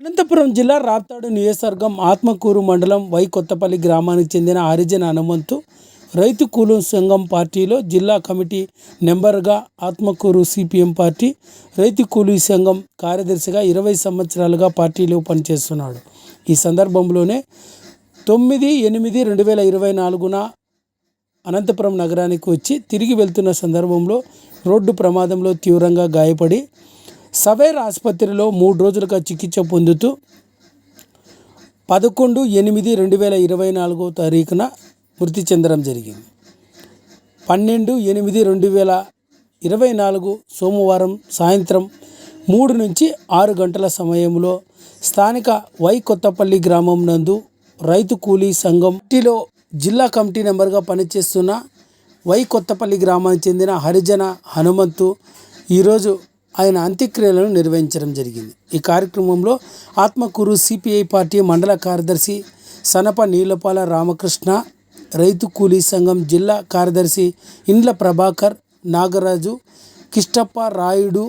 అనంతపురం జిల్లా రాప్తాడు నియోజకవర్గం ఆత్మకూరు మండలం వై కొత్తపల్లి గ్రామానికి చెందిన హరిజన హనుమంతు రైతు కూలు సంఘం పార్టీలో జిల్లా కమిటీ నెంబర్గా ఆత్మకూరు సిపిఎం పార్టీ రైతు కూలీ సంఘం కార్యదర్శిగా ఇరవై సంవత్సరాలుగా పార్టీలో పనిచేస్తున్నాడు. ఈ సందర్భంలోనే తొమ్మిది ఎనిమిది రెండు వేల ఇరవై నాలుగున అనంతపురం నగరానికి వచ్చి తిరిగి వెళ్తున్న సందర్భంలో రోడ్డు ప్రమాదంలో తీవ్రంగా గాయపడి సవేర్ ఆసుపత్రిలో మూడు రోజులుగా చికిత్స పొందుతూ పదకొండు ఎనిమిది రెండు వేల ఇరవై నాలుగో తారీఖున మృతి చెందడం జరిగింది. పన్నెండు ఎనిమిది రెండు వేల ఇరవై నాలుగు సోమవారం సాయంత్రం మూడు నుంచి ఆరు గంటల సమయంలో స్థానిక వై కొత్తపల్లి గ్రామం నందు రైతు కూలీ సంఘం టీలో జిల్లా కమిటీ నెంబర్గా పనిచేస్తున్న వై కొత్తపల్లి గ్రామానికి చెందిన హరిజన హనుమంతు ఈరోజు ఆయన అంత్యక్రియలను నిర్వహించడం జరిగింది. ఈ కార్యక్రమంలో ఆత్మకూరు సిపిఐ పార్టీ మండల కార్యదర్శి సనప నీలపాల రామకృష్ణ రైతు కూలీ సంఘం జిల్లా కార్యదర్శి ఇండ్ల ప్రభాకర్ నాగరాజు కిష్టప్ప రాయుడు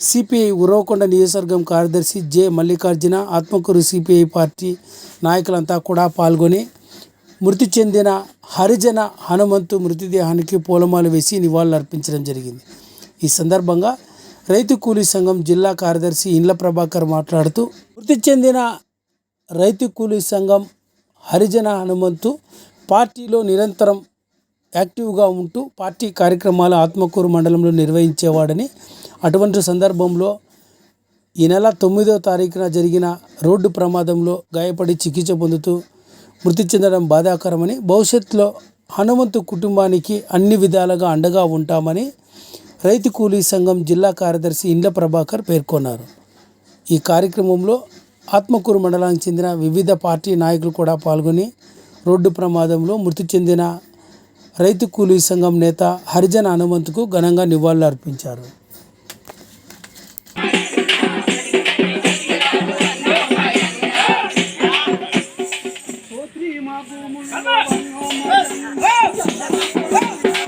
సిపిఐ ఉరవకొండ నియోజకవర్గం కార్యదర్శి J Mallikarjuna Atmakur CPI party నాయకులంతా కూడా పాల్గొని మృతి చెందిన హరిజన హనుమంతు మృతదేహానికి పూలమాలు వేసి నివాళులర్పించడం జరిగింది. ఈ సందర్భంగా రైతు కూలీ సంఘం జిల్లా కార్యదర్శి ఇండ్ల ప్రభాకర్ మాట్లాడుతూ మృతి చెందిన రైతు కూలీ సంఘం హరిజన హనుమంతు పార్టీలో నిరంతరం యాక్టివ్గా ఉంటూ పార్టీ కార్యక్రమాలు ఆత్మకూరు మండలంలో నిర్వహించేవాడని అటువంటి సందర్భంలో ఈ నెల తొమ్మిదవ తారీఖున జరిగిన రోడ్డు ప్రమాదంలో గాయపడి చికిత్స పొందుతూ మృతి చెందడం బాధాకరమని భవిష్యత్తులో హనుమంతు కుటుంబానికి అన్ని విధాలుగా అండగా ఉంటామని రైతు కూలీ సంఘం జిల్లా కార్యదర్శి ఇండ్ల ప్రభాకర్ పేర్కొన్నారు ఈ కార్యక్రమంలో ఆత్మకూరు మండలానికి చెందిన వివిధ పార్టీ నాయకులు కూడా పాల్గొని రోడ్డు ప్రమాదంలో మృతి చెందిన రైతు కూలీ సంఘం నేత హరిజన్ హనుమంతుకు ఘనంగా నివాళులు అర్పించారు Oh!